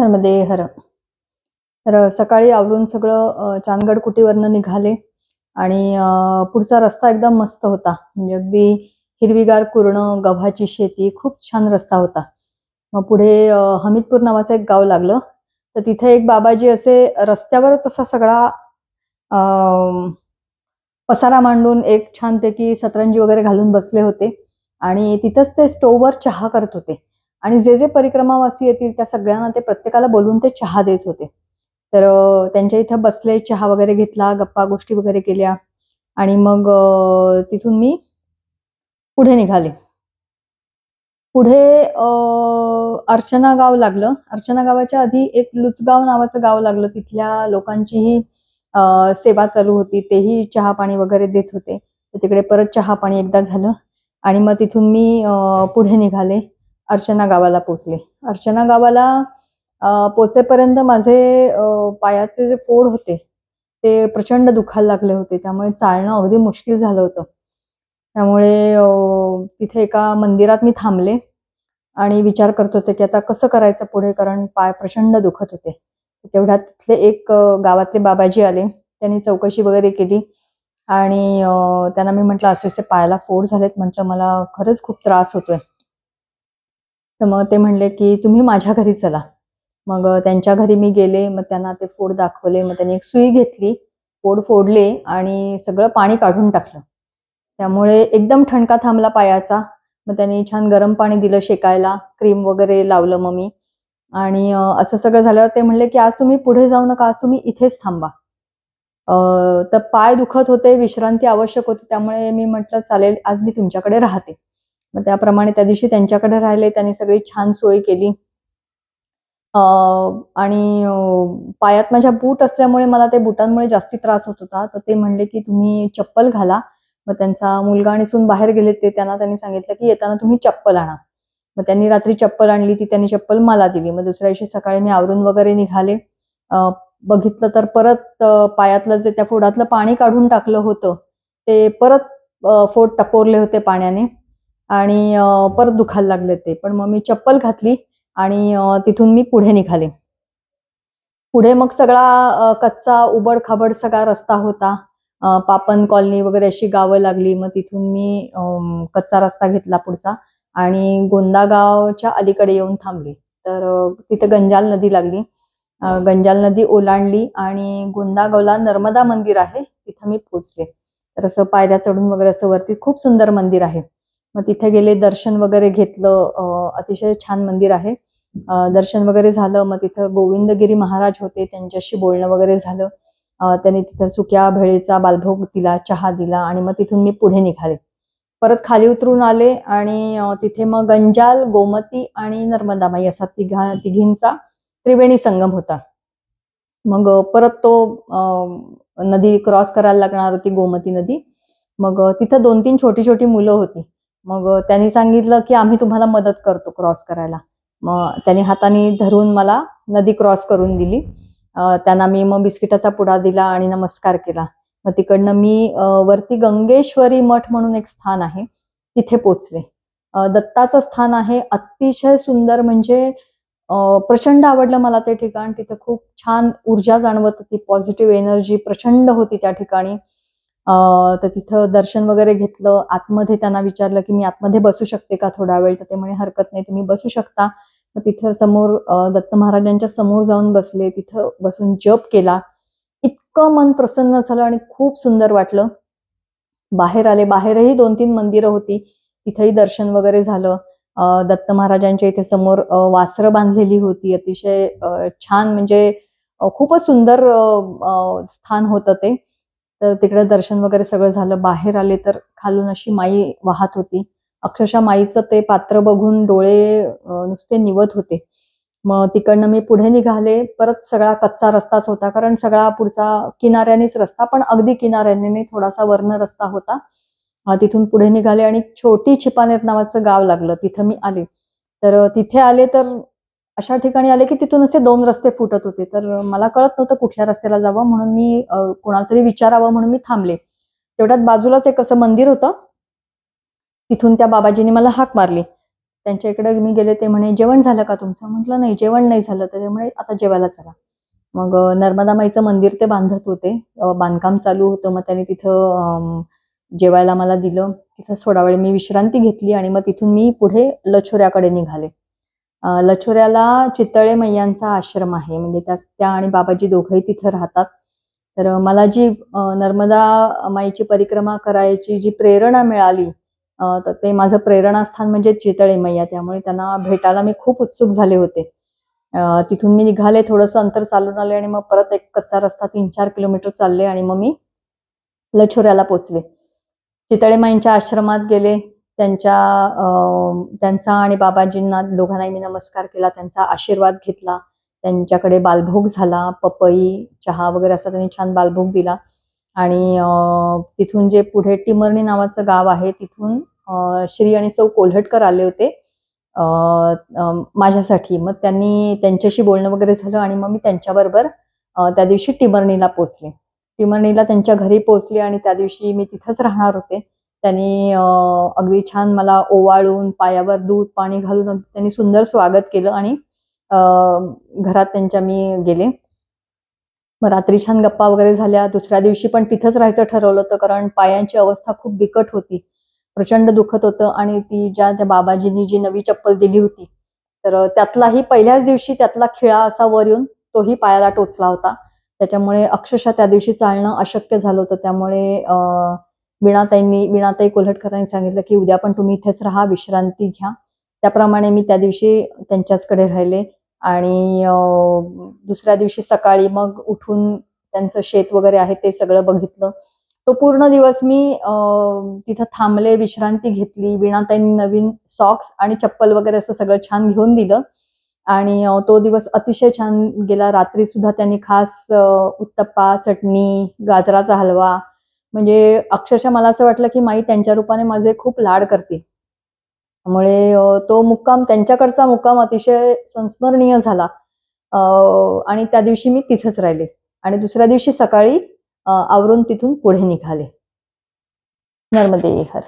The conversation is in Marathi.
नर्मदे हर तर सकाळी आवरून सगळं चांदगड कुटीवरनं निघाले आणि पुढचा रस्ता एकदम मस्त होता. म्हणजे अगदी हिरवीगार कुरणं गव्हाची शेती खूप छान रस्ता होता. मग पुढे हमीदपूर नावाचं एक गाव लागलं. तर तिथे एक बाबाजी असे रस्त्यावरच असा सगळा पसारा मांडून एक छानपैकी सतरंजी वगैरे घालून बसले होते. आणि तिथंच ते स्टोववर चहा करत होते. आणि जे जे परिक्रमावासी येतील त्या सगळ्यांना ते प्रत्येकाला बोलून ते चहा देत होते. तर त्यांच्या इथं बसले चहा वगैरे घेतला गप्पा गोष्टी वगैरे केल्या आणि मग तिथून मी पुढे निघाले. पुढे अर्चना गाव लागलं. अर्चना गावाच्या आधी एक लुचगाव नावाचं गाव लागलं. तिथल्या लोकांचीही सेवा चालू होती. तेही चहा पाणी वगैरे देत होते. तर तिकडे परत चहा पाणी एकदा झालं आणि मग तिथून मी पुढे निघाले. अर्चना गावाला पोचले अर्चना गावाला पोचेपर्यंत माझे पायाचे जे फोड होते ते प्रचंड दुखायला लागले होते. त्यामुळे चालणं अगदी मुश्किल झालं होतं. त्यामुळे तिथे एका मंदिरात मी थांबले आणि विचार करत होते की आता कसं करायचं पुढे कारण पाय प्रचंड दुखत होते. तेवढ्यात तिथले एक गावातले बाबाजी आले. त्यांनी चौकशी वगैरे केली आणि त्यांना मी म्हटलं असे असे पायाला फोड झालेत. म्हटलं मला खरंच खूप त्रास होतोय. तर मग ते म्हणले की तुम्ही माझ्या घरी चला. मग त्यांच्या घरी मी गेले मग त्यांना ते फोड दाखवले मग त्यांनी एक सुई घेतली फोड फोडले आणि सगळं पाणी काढून टाकलं. त्यामुळे एकदम ठणका थांबला पायाचा. मग त्यांनी छान गरम पाणी दिलं शेकायला क्रीम वगैरे लावलं मग मी आणि असं सगळं झाल्यावर ते म्हणले की आज तुम्ही पुढे जाऊ नका आज तुम्ही इथेच थांबा. तर पाय दुखत होते विश्रांती आवश्यक होती त्यामुळे मी म्हटलं चालेल आज मी तुमच्याकडे राहते. मग त्याप्रमाणे त्या दिवशी त्यांच्याकडे राहिले त्यांनी सगळी छान सोय केली. आणि पायात माझ्या बूट असल्यामुळे मला ते बुटांमुळे जास्ती त्रास होत होता. तर ते म्हणले की तुम्ही चप्पल घाला. मग त्यांचा मुलगा आणि सून बाहेर गेले ते त्यांना त्यांनी सांगितलं की येताना तुम्ही चप्पल आणा. मग त्यांनी रात्री चप्पल आणली ती त्यांनी चप्पल मला दिली. मग दुसऱ्या दिवशी सकाळी मी आवरून वगैरे निघाले. बघितलं तर परत पायातलं जे त्या फोडातलं पाणी काढून टाकलं होतं ते परत फोड टपोरले होते पाण्याने. आणि परत दुखायला लागले ते. पण मग मी चप्पल घातली आणि तिथून मी पुढे निघाले. पुढे मग सगळा कच्चा उबड खाबड सगळा रस्ता होता. पापन कॉलनी वगैरे अशी गावं लागली. मग तिथून मी कच्चा रस्ता घेतला पुढचा आणि गोंदा गावच्या अलीकडे येऊन थांबली. तर तिथे गंजाल नदी लागली. गंजाल नदी ओलांडली आणि गोंदा गावला नर्मदा मंदिर आहे. तिथं मी पोचले तर असं पायऱ्या चढून वगैरे असं वरती खूप सुंदर मंदिर आहे. मग तिथे गेले दर्शन वगैरे घेतलं. अतिशय छान मंदिर आहे. दर्शन वगैरे झालं. मग तिथं गोविंदगिरी महाराज होते. त्यांच्याशी बोलणं वगैरे झालं. त्यांनी तिथं सुक्या भेळेचा बालभोग दिला चहा दिला आणि मग तिथून मी पुढे निघाले. परत खाली उतरून आले आणि तिथे मग गंजाल गोमती आणि नर्मदामाई असा तिघा तिघींचा त्रिवेणी संगम होता. मग परत तो नदी क्रॉस करायला लागणार होती गोमती नदी. मग तिथं दोन तीन छोटी छोटी मुलं होती. मग त्यांनी सांगितलं की आम्ही तुम्हाला मदत करतो क्रॉस करायला. मग त्यांनी हाताने धरून मला नदी क्रॉस करून दिली. त्यांना मी मग बिस्किटाचा पुडा दिला आणि नमस्कार केला. मग तिकडनं मी वरती गंगेश्वरी मठ म्हणून एक स्थान आहे तिथे पोचले. दत्ताचं स्थान आहे अतिशय सुंदर म्हणजे प्रचंड आवडलं मला ते ठिकाण. तिथं खूप छान ऊर्जा जाणवत होती पॉझिटिव्ह एनर्जी प्रचंड होती त्या ठिकाणी. तर तिथं दर्शन वगैरे घेतलं. आतमध्ये त्यांना विचारलं की मी आतमध्ये बसू शकते का थोडा वेळ? तर ते म्हणे हरकत नाही तुम्ही बसू शकता. मग तिथं समोर दत्त महाराजांच्या समोर जाऊन बसले. तिथं बसून जप केला. इतकं मन प्रसन्न झालं आणि खूप सुंदर वाटलं. बाहेर आले. बाहेरही दोन तीन मंदिरं होती. तिथंही दर्शन वगैरे झालं. दत्त महाराजांच्या इथे समोर वासरं बांधलेली होती. अतिशय छान म्हणजे खूपच सुंदर स्थान होतं ते. तर तिकडे दर्शन वगैरे सगळं झालं. बाहेर आले तर खालून अशी माई वाहत होती. अक्षरशः माईचं ते पात्र बघून डोळे नुसते निवत होते. मग तिकडनं मी पुढे निघाले. परत सगळा कच्चा रस्ताच होता. कारण सगळा पुढचा किनाऱ्यानेच रस्ता. पण अगदी किनाऱ्याने थोडासा वर्ण रस्ता होता. तिथून पुढे निघाले आणि छोटी छिपानेर नावाचं गाव लागलं. तिथं मी आले. तर तिथे आले तर अशा ठिकाणी आले की तिथून असे दोन रस्ते फुटत होते. तर मला कळत नव्हतं कुठल्या रस्त्याला जावं म्हणून मी कोणाला तरी विचारावं म्हणून मी थांबले. तेवढ्यात बाजूलाच एक असं मंदिर होतं. तिथून त्या बाबाजींनी मला हाक मारली. त्यांच्या इकडे मी गेले ते म्हणे जेवण झालं का तुमचं? म्हटलं नाही जेवण नाही झालं. तर ते म्हणे आता जेवायला चला. मग नर्मदा माईचं मंदिर ते बांधत होते. बांधकाम चालू होतं मग त्यांनी तिथं जेवायला मला दिलं. तिथं थोडा वेळ मी विश्रांती घेतली आणि मग तिथून मी पुढे लछोऱ्याकडे निघाले. लछोऱ्याला चितळे मैयांचा आश्रम आहे. म्हणजे त्या त्या आणि बाबाजी दोघंही तिथं राहतात. तर मला जी नर्मदा माईची परिक्रमा करायची जी प्रेरणा मिळाली तर ते माझं प्रेरणास्थान म्हणजे चितळे मैया. त्यामुळे त्यांना भेटायला मी खूप उत्सुक झाले होते. तिथून मी निघाले थोडंसं अंतर चालून आले आणि मग परत एक कच्चा रस्ता तीन चार किलोमीटर चालले आणि मग मी लछोऱ्याला पोचले. चितळे माईंच्या आश्रमात गेले. त्यांच्या त्यांचा आणि बाबाजींना दोघांनाही मी नमस्कार केला त्यांचा आशीर्वाद घेतला त्यांच्याकडे बालभोग झाला पपई चहा वगैरे असा त्यांनी छान बालभोग दिला. आणि तिथून जे पुढे टिमरणी नावाचं गाव आहे तिथून श्री आणि सौ कोल्हटकर आले होते माझ्यासाठी. मग त्यांनी त्यांच्याशी बोलणं वगैरे झालं आणि मग मी त्यांच्याबरोबर त्या दिवशी टिमरणीला पोचले. टिमरणीला त्यांच्या घरी पोचले आणि त्या दिवशी मी तिथंच राहणार होते. त्यांनी अगदी छान मला ओवाळून पायावर दूध पाणी घालून त्यांनी सुंदर स्वागत केलं आणि घरात त्यांच्या मी गेले. मग रात्री छान गप्पा वगैरे झाल्या. दुसऱ्या दिवशी पण तिथंच राहायचं ठरवलं होतं कारण पायांची अवस्था खूप बिकट होती. प्रचंड दुखत होतं आणि ती ज्या त्या बाबाजींनी जी नवी चप्पल दिली होती तर त्यातलाही पहिल्याच दिवशी त्यातला खिळा असा वर येऊन तोही पायाला टोचला होता. त्याच्यामुळे अक्षरशः त्या दिवशी चालणं अशक्य झालं होतं. त्यामुळे अं, विणाताईंनी विणाताई कोल्हटकरांनी सांगितलं की उद्या पण तुम्ही इथेच राहा विश्रांती घ्या. त्याप्रमाणे मी त्या दिवशी त्यांच्याचकडे राहिले आणि दुसऱ्या दिवशी सकाळी मग उठून त्यांचं शेत वगैरे आहे ते सगळं बघितलं. तो पूर्ण दिवस मी तिथं थांबले विश्रांती घेतली विणाताईंनी नवीन सॉक्स आणि चप्पल वगैरे असं सगळं छान घेऊन दिलं. आणि तो दिवस अतिशय छान गेला. रात्री सुद्धा त्यांनी खास उत्तप्पा चटणी गाजराचा हलवा म्हणजे अक्षरशः मला असं वाटलं की माई त्यांच्या रूपाने माझे खूप लाड करते त्यामुळे तो मुक्काम त्यांच्याकडचा मुक्काम अतिशय संस्मरणीय झाला. आणि त्या दिवशी मी तिथंच राहिले. आणि दुसऱ्या दिवशी सकाळी आवरून तिथून पुढे निघाले. नर्मदे हर.